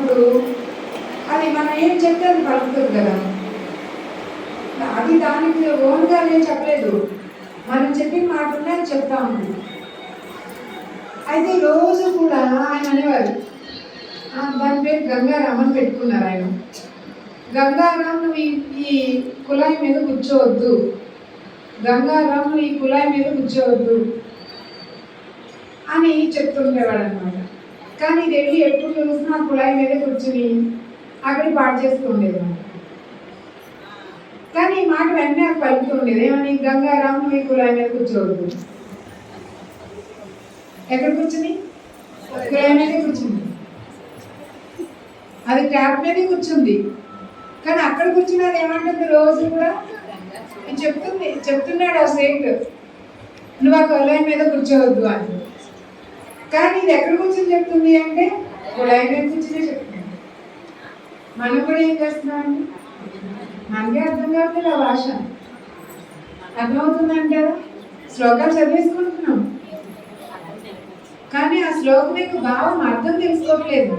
వచ్చినప్పుడు అది మనం ఏం చెప్తే అది పలుకుతుంది కదా. అది దానికి ఓన్గా నేను చెప్పలేదు. మనం చెప్పిన మాట ఉన్నది చెప్తా ఉంది. అయితే రోజు కూడా ఆయన అనేవారు. దాని పేరు గంగారాం అని పెట్టుకున్నారు ఆయన. గంగారాం నువ్వు ఈ ఈ కుళాయి మీద కూర్చోవద్దు. గంగారాం నువ్వు ఈ కుళాయి మీద కూర్చోవద్దు అని చెప్తుండేవాడు అనమాట కానీ ఇది వెళ్ళి ఎప్పుడు చూసినా కుళాయి మీద కూర్చుని అక్కడ పాడు చేస్తుండేది కానీ ఈ మాట వెంటనే అది పలుకుతుండేది ఏమని గంగారాం మీ కుళాయి మీద కూర్చోవద్దు. ఎక్కడ కూర్చుని? కుళాయి మీద కూర్చుంది అది ట్యాప్ మీద కూర్చుంది. కానీ అక్కడ కూర్చున్నది ఏమంటుంది రోజు కూడా? నేను చెప్తుంది చెప్తున్నాడు ఆ సేట్ నువ్వు ఆ కుళాయి మీద కూర్చోవద్దు అని కానీ ఇది ఎక్కడ కూర్చొని చెప్తుంది అంటే కుళాయి మీద కూర్చునే చెప్తుంది. మనం కూడా ఏం చేస్తున్నామండి? మనకే అర్థం కావట్లేదు ఆ భాష. అర్థమవుతుందంటారా శ్లోకాలు చదివేసుకుంటున్నాం. కానీ ఆ శ్లోకం యొక్క భావం అర్థం తెలుసుకోవట్లేదు.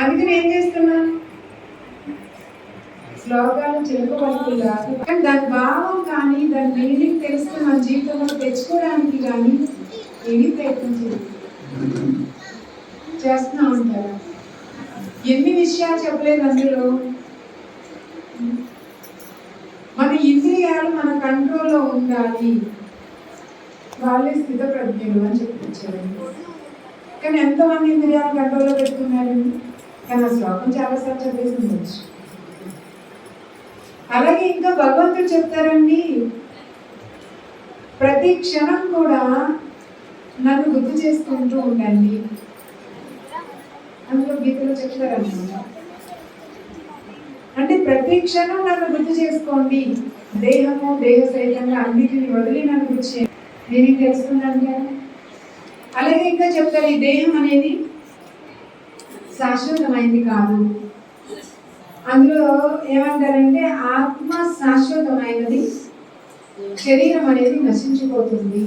అందుకని ఏం చేస్తున్నాను శ్లోకాలు చిలుక కానీ దాని భావం కానీ దాని మీనింగ్ తెలుసుకుని మన జీవితంలో తెచ్చుకోవడానికి కానీ ఏమీ ప్రయత్నం చేయదు చేస్తున్నా ఉంటారా. ఎన్ని విషయాలు చెప్పలేదు అందులో. మన ఇంద్రియాలు మన కంట్రోల్లో ఉండాలి. వాళ్ళే స్థితప్రజ్ఞలు అని చెప్పించారు. కానీ ఎంతమంది ఇంద్రియాలు కంట్రోల్లో పెట్టుకున్నారండి కానీ ఆ శ్లోకం చాలాసార్లు చదివేసి ఉండొచ్చు. అలాగే ఇంకా భగవంతుడు చెప్తారండి ప్రతి క్షణం కూడా నన్ను గుర్తు చేసుకుంటూ ఉండండి. అందులో గీతలో చెప్తారన్నమాట అంటే ప్రతి క్షణం నన్ను గుర్తు చేసుకోండి. దేహము దేహ సహితంగా అన్నిటిని వదిలి నన్ను గుర్తు నేను తెలుసుకున్నాను కదా? అలాగే ఇంకా చెప్తారు ఈ దేహం అనేది శాశ్వతమైంది కాదు. అందులో ఏమంటారంటే ఆత్మ శాశ్వతమైనది. శరీరం అనేది నశించిపోతుంది.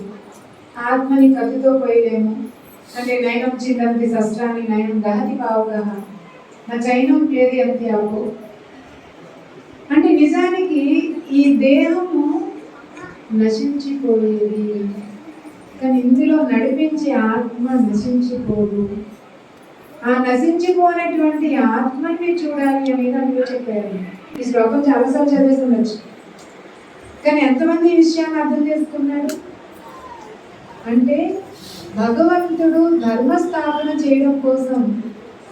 ఆత్మని కత్తితో పోయలేము. అంటే నయనం చిందంతి శస్త్రాన్ని నయనం దహతి పావుగా నా చైనం పేరు ఎంత అవు అంటే నిజానికి ఈ దేహము నశించిపోయేది. కానీ ఇందులో నడిపించే ఆత్మ నశించిపోదు. ఆ నశించిపోయినటువంటి ఆత్మని చూడాలి అని అందులో చెప్పారు ఈ శ్లోకం చాలాసార్లు చదివేస్తుండొచ్చు కానీ ఎంతమంది ఈ విషయాన్ని అర్థం చేసుకున్నారు? అంటే భగవంతుడు ధర్మస్థాపన చేయడం కోసం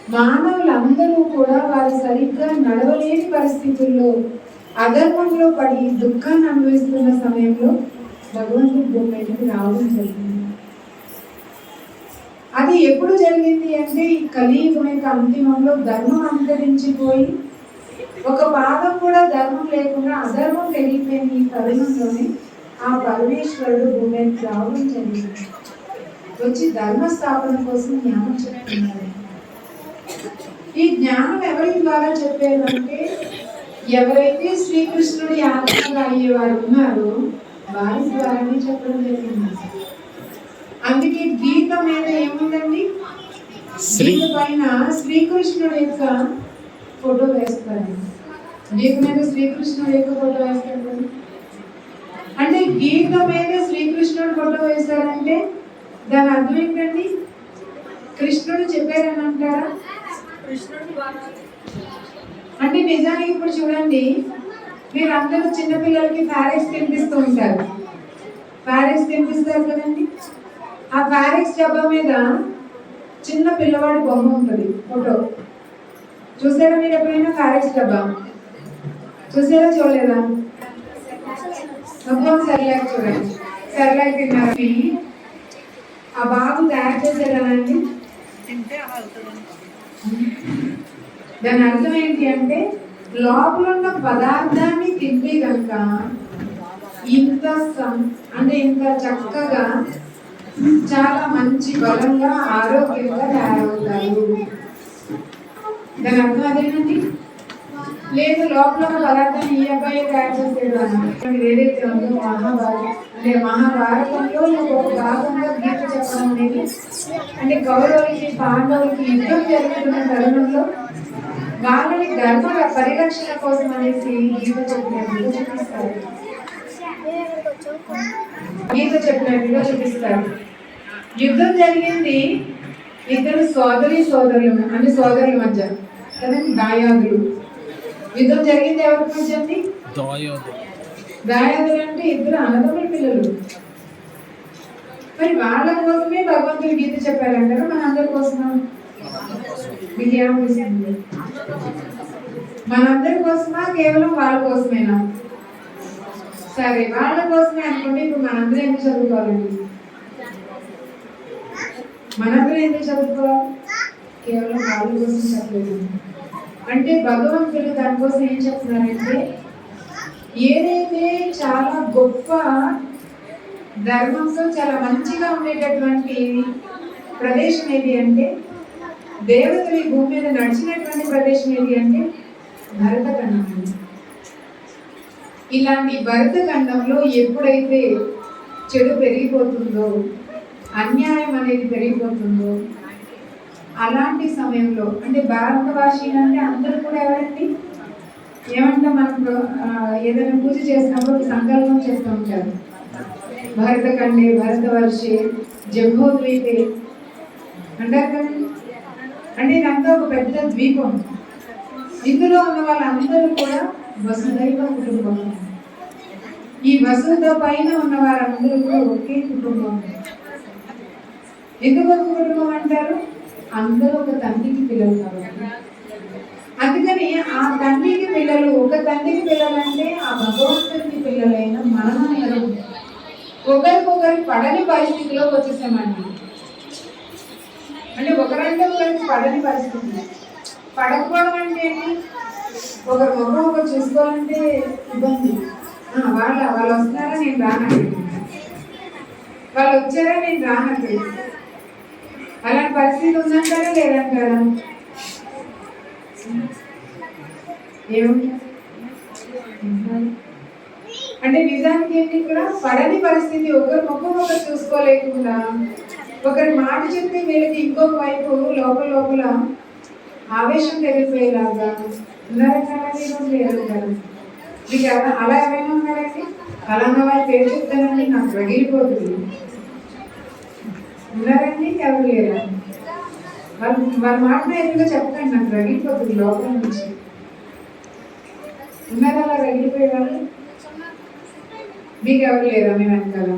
మానవులందరూ కూడా వారు సరిగ్గా నడవలేని పరిస్థితుల్లో అధర్మంలో పడి దుఃఖాన్ని అనుభవిస్తున్న సమయంలో భగవంతుడు భూమి రావడం జరిగింది. అది ఎప్పుడు జరిగింది అంటే ఈ కలియుగం యొక్క అంతిమంలో ధర్మం అంతరించిపోయి ఒక పాదం కూడా ధర్మం లేకుండా అధర్మం పెరిగిపోయిన ఈ తరుణంలోనే. ఆ పరమేశ్వరుడు భూమి మీదకి రావడం జరిగింది వచ్చి ధర్మ స్థాపన కోసం జ్ఞానం చెప్తున్నారు ఈ జ్ఞానం ఎవరి ద్వారా చెప్పారు అంటే ఎవరైతే శ్రీకృష్ణుడి ఆత్మగా అయ్యేవారు ఉన్నారో వారి ద్వారానే చెప్పడం జరిగింది. అందుకే గీత మీద ఏముందండి? గీత పైన శ్రీకృష్ణుడి యొక్క ఫోటో వేస్తారు. గీత మీద శ్రీకృష్ణుడి యొక్క ఫోటో వేస్తారు. అంటే గీత మీద శ్రీకృష్ణుడు ఫోటో వేశారంటే దాని అర్థం ఏంటండి? కృష్ణుడు చెప్పారని అంటారా? అంటే నిజానికి ఇప్పుడు చూడండి మీరు అందరూ చిన్నపిల్లలకి ప్యారెక్స్ తినిపిస్తూ ఉంటారు. ప్యారెక్స్ తినిపిస్తారు కదండి? ఆ ప్యారెక్స్ డబ్బా మీద చిన్న పిల్లవాడి బొమ్మ ఉంటుంది ఫోటో. చూసారా మీరు ఎప్పుడైనా ప్యారెక్స్ డబ్బా? చూసారా చూడలేదా? మొత్తం సర్లాక్ చూడండి సర్లాక్ తిన్నారు ఆ బాబు తయారు చేశారు అండి దాని అర్థం ఏంటి అంటే లోపల ఉన్న పదార్థాన్ని తింటే కనుక ఇంత సం- అంటే ఇంత చక్కగా చాలా మంచి బలంగా ఆరోగ్యంగా తయారవుతారు. దాని అర్థం అదేనండి లేదు లోపల పదార్థం ఈ అబ్బాయి తయారు చేసాడు అని ఏదైతే ఉందో మహాభారతం అంటే మహాభారతంలో ఒక భాగంగా గీత చెప్పడం అనేది అంటే కౌరవులకి పాండవులకి యుద్ధం జరుగుతున్న తరుణంలో వాళ్ళని ధర్మ పరిరక్షణ కోసం అనేసి గీత చెప్పినట్టుగా చూపిస్తారు. గీత చెప్పినట్టుగా చూపిస్తారు. యుద్ధం జరిగింది ఇద్దరు సోదరి సోదరులు అంటే సోదరుల మధ్య కదండి దాయాదులు. యుద్ధం జరిగింది ఎవరి మధ్య అండి దాయోదు దాయాదులు అంటే ఇద్దరు అన్నదమ్ముల పిల్లలు. మరి వాళ్ళ కోసమే భగవంతుడు గీత చెప్పారంటారు? మన అందరి కోసమా? మీకు ఏమనిపిస్తుంది మనందరి కోసమా? కేవలం వాళ్ళ కోసమేనా? సరే వాళ్ళ కోసమే అనుకోండి ఇప్పుడు మనందరం ఎందుకు చదువుకోవాలండి మనందరం ఎందుకు చదువుకోవాలి? కేవలం వాళ్ళ కోసం చెప్పలేదు అంటే భగవంతుడు దానికోసం ఏం చెప్తున్నారంటే ఏదైతే చాలా గొప్ప ధర్మంతో చాలా మంచిగా ఉండేటటువంటి ప్రదేశం ఏది అంటే దేవతలు ఈ భూమి మీద నడిచినటువంటి ప్రదేశం ఏది అంటే భరతఖండం. ఇలాంటి భరతఖండంలో ఎప్పుడైతే చెడు పెరిగిపోతుందో అన్యాయం అనేది పెరిగిపోతుందో అలాంటి సమయంలో అంటే భారతవాసీలు అంటే అందరూ కూడా ఎవరండి? ఏమంటే మనం ఏదైనా పూజ చేసినప్పుడు సంకల్పం చేస్తూ ఉంటారు. భరతఖండే భరతవర్షే జంబోద్వీపే అంటారు కదండి? అంటే ఇదంతా ఒక పెద్ద ద్వీపం. ఇందులో ఉన్న వాళ్ళందరూ కూడా వసుదైవ కుటుంబం. ఈ వసుధ పైన ఉన్న వారందరూ కూడా ఒకే కుటుంబం. ఎందుకు ఒక కుటుంబం అంటారు? అందరూ ఒక తండ్రికి పిల్లలు కాబట్టి అందుకని ఆ తండ్రికి పిల్లలు ఒక తండ్రికి పిల్లలు అంటే ఆ భగవంతుడికి పిల్లలైన మనమందరం ఒకరికొకరు పడని పరిస్థితిలోకి వచ్చేసామండి. అంటే ఒకరంటే ఒకరికి పడని పరిస్థితి. పడకపోవడం అంటే ఏంటి? ఒకరి ముఖం ఒకరు చూసుకోవాలంటే ఇబ్బంది. వాళ్ళ వాళ్ళు వస్తున్నారా నేను రానక్కడికి వాళ్ళు వచ్చారా నేను రానట్లేదు. అలాంటి పరిస్థితి ఉందంటారా లేదంటారా? అంటే నిజానికి ఏంటి ఇక్కడ పడని పరిస్థితి ఒకరి ముఖం ఒకరు చూసుకోలేకుండా ఒకరి మాట చెప్తే వీళ్ళకి ఇంకొక వైపు లోపల లోపల ఆవేశం తెలిపోయేలాగా ఉన్నారంటారా ఈరోజు కదా మీకు ఎవ- అలా ఎవరైనా ఉన్నారండి అలా వాళ్ళు పేరు చెప్తానండి నాకు రగిలిపోతుంది. ఉన్నారండి ఎవరు లేరా? వాళ్ళు వాళ్ళ మాట ఎదురుగా చెప్పకండి నాకు రగిలిపోతుంది లోపల నుంచి. ఉన్నారా అలా రగిలిపోయే వాళ్ళు? మీకు ఎవరు లేరా మీ వెనకాల?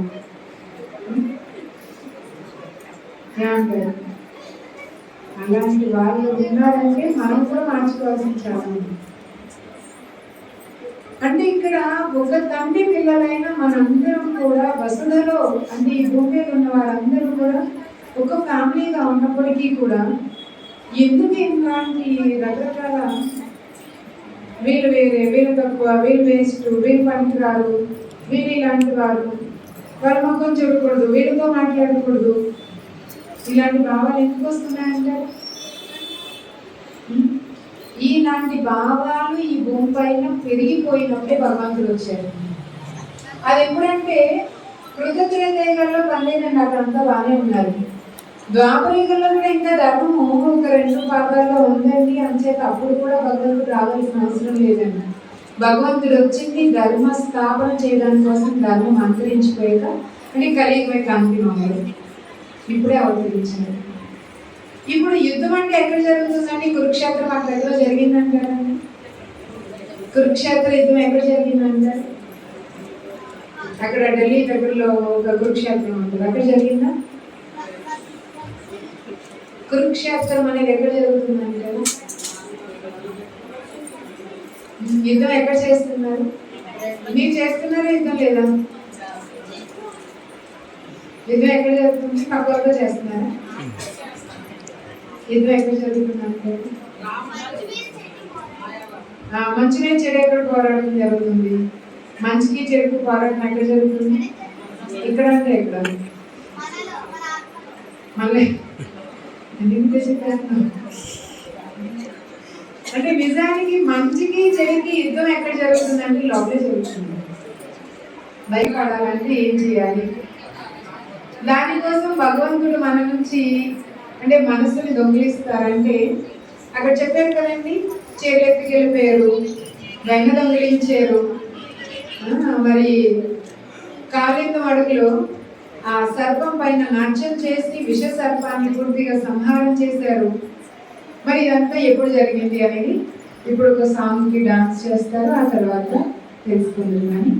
అలాంటి వాళ్ళు ఉన్నారంటే మనం కూడా మార్చుకోవాల్సిన చాలా ఉంది. అంటే ఇక్కడ ఒక తండ్రి పిల్లలైన మనందరం కూడా వసుధలో అంటే ఈ భూమి మీద ఉన్న వారందరూ కూడా ఒక ఫ్యామిలీగా ఉన్నప్పటికీ కూడా ఎందుకు ఇలాంటి రకరకాల వీళ్ళు వేరే వీళ్ళు తక్కువ వీళ్ళు వేస్ట్ వీళ్ళు పనికిరారు వీళ్ళు ఇలాంటి వారు వాళ్ళ ముఖం చూడకూడదు వీళ్ళతో మాట్లాడకూడదు. ఇలాంటి భావాలు ఎందుకు వస్తున్నాయంటే? ఉం? ఇలాంటి భావాలు ఈ భూమి పైన పెరిగిపోయినప్పుడే భగవంతుడు వచ్చారు అది ఎప్పుడంటే కృతజ్ఞ దేశాల్లో పనిలేదండి అక్కడంతా బాగానే ఉన్నారు. ద్వాపరికల్లో కూడా ఇంకా ధర్మము ఒక రెండు భాగాల్లో ఉందండి అంచేత అప్పుడు కూడా భగవంతుడు రావాల్సిన అవసరం లేదండి. భగవంతుడు వచ్చింది ధర్మ స్థాపన చేయడానికి కోసం ధర్మం అంతరించిపోయాక అంటే కలియుగమే అంతిమంలో ఇప్పుడే అవతరించారు. ఇప్పుడు యుద్ధం అంటే ఎక్కడ జరుగుతుందండి కురుక్షేత్రం అక్కడ ఎక్కడో జరిగిందంటారండి కురుక్షేత్ర యుద్ధం ఎక్కడ జరిగిందంటారు? అక్కడ ఢిల్లీ దగ్గరలో ఒక కురుక్షేత్రం ఉంటుంది. అక్కడ జరిగిందా? కురుక్షేత్రం అనేది ఎక్కడ జరుగుతుందంటారు? యుద్ధం ఎక్కడ చేస్తున్నారు? మీరు చేస్తున్నారా యుద్ధం లేదా? యుద్ధం ఎక్కడ జరుగుతుంది? పక్క చేస్తున్నారా? యుద్ధం ఎక్కడ జరుగుతుంది మంచి చెడు ఎక్కడ పోరాటం జరుగుతుంది? మంచికి చెడుకు పోరాటం ఎక్కడ జరుగుతుంది? ఇక్కడ అంటే ఎక్కడ? మళ్ళీ ఎందుకు అంటే నిజానికి మంచికి చెడుకి యుద్ధం ఎక్కడ జరుగుతుందంటే లోపలే జరుగుతుంది. భయపడాలంటే ఏం చేయాలి? దానికోసం భగవంతుడు మన నుంచి అంటే మనసుని దొంగిలిస్తారంటే అక్కడ చెప్పారు కదండి చేలెత్తికెళ్ళిపోయారు వెన్న దొంగిలించారు. మరి కాలిందం అడుగులో ఆ సర్పం పైన నాట్యం చేసి విష సర్పాన్ని పూర్తిగా సంహారం చేశారు. మరి ఇదంతా ఎప్పుడు జరిగింది అనేది ఇప్పుడు ఒక సాంగ్కి డాన్స్ చేస్తారు ఆ తర్వాత తెలుసుకుందాం కానీ